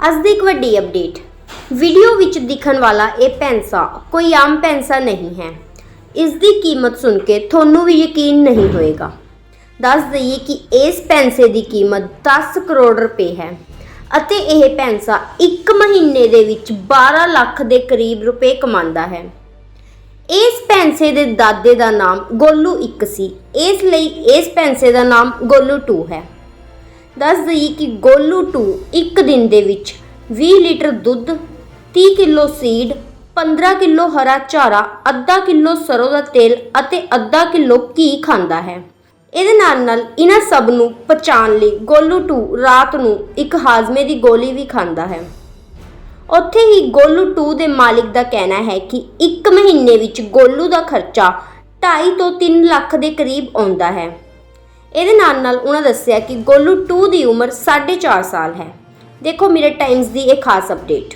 ਅੱਜ ਦੀ ਇੱਕ ਵੱਡੀ ਅਪਡੇਟ ਵੀਡੀਓ ਵਿੱਚ ਦਿਖਣ ਵਾਲਾ ਇਹ ਪੈਂਸਾ ਕੋਈ ਆਮ ਪੈਂਸਾ ਨਹੀਂ ਹੈ। ਇਸ ਦੀ ਕੀਮਤ ਸੁਣ ਕੇ ਤੁਹਾਨੂੰ ਵੀ ਯਕੀਨ ਨਹੀਂ ਹੋਏਗਾ। ਦੱਸ ਦਈਏ ਕਿ ਇਸ ਪੈਂਸੇ ਦੀ ਕੀਮਤ 10 ਕਰੋੜ ਰੁਪਏ ਹੈ ਅਤੇ ਇਹ ਪੈਂਸਾ 1 ਮਹੀਨੇ ਦੇ ਵਿੱਚ 12 ਲੱਖ ਦੇ ਕਰੀਬ ਰੁਪਏ ਕਮਾਉਂਦਾ ਹੈ। ਇਸ ਪੈਂਸੇ ਦੇ ਦਾਦੇ ਦਾ ਨਾਮ ਗੋਲੂ 1 ਸੀ। ਇਸ ਲਈ ਇਸ ਪੈਂਸੇ ਦਾ ਨਾਮ ਗੋਲੂ 2 ਹੈ। ਦੱਸ ਦਈਏ ਕਿ ਗੋਲੂ 2 ਇੱਕ ਦਿਨ ਦੇ ਵਿੱਚ 20 ਲੀਟਰ ਦੁੱਧ 30 ਕਿਲੋ ਸੀਡ 15 ਕਿਲੋ ਹਰਾ ਚਾਰਾ, ਅੱਧਾ ਕਿਲੋ ਸਰੋਂ ਦਾ ਤੇਲ ਅਤੇ ਅੱਧਾ ਕਿਲੋ ਘੀ ਖਾਂਦਾ ਹੈ। ਇਹਦੇ ਨਾਲ ਨਾਲ ਇਹਨਾਂ ਸਭ ਨੂੰ ਪਚਾਉਣ ਲਈ ਗੋਲੂ 2 ਰਾਤ ਨੂੰ ਇੱਕ ਹਾਜ਼ਮੇ ਦੀ ਗੋਲੀ ਵੀ ਖਾਂਦਾ ਹੈ। ਉੱਥੇ ਹੀ ਗੋਲੂ 2 ਦੇ ਮਾਲਿਕ ਦਾ ਕਹਿਣਾ ਹੈ ਕਿ ਇੱਕ ਮਹੀਨੇ ਵਿੱਚ ਗੋਲੂ ਦਾ ਖਰਚਾ 2.5 ਤੋਂ 3 ਲੱਖ ਦੇ ਕਰੀਬ ਆਉਂਦਾ ਹੈ। ਇਹਦੇ ਨਾਲ ਨਾਲ ਉਹਨਾਂ ਦੱਸਿਆ ਕਿ ਗੋਲੂ 2 ਦੀ ਉਮਰ 4.5 ਸਾਲ ਹੈ। ਦੇਖੋ ਮੇਰੇ ਟਾਈਮਸ ਦੀ ਇਹ ਖਾਸ ਅਪਡੇਟ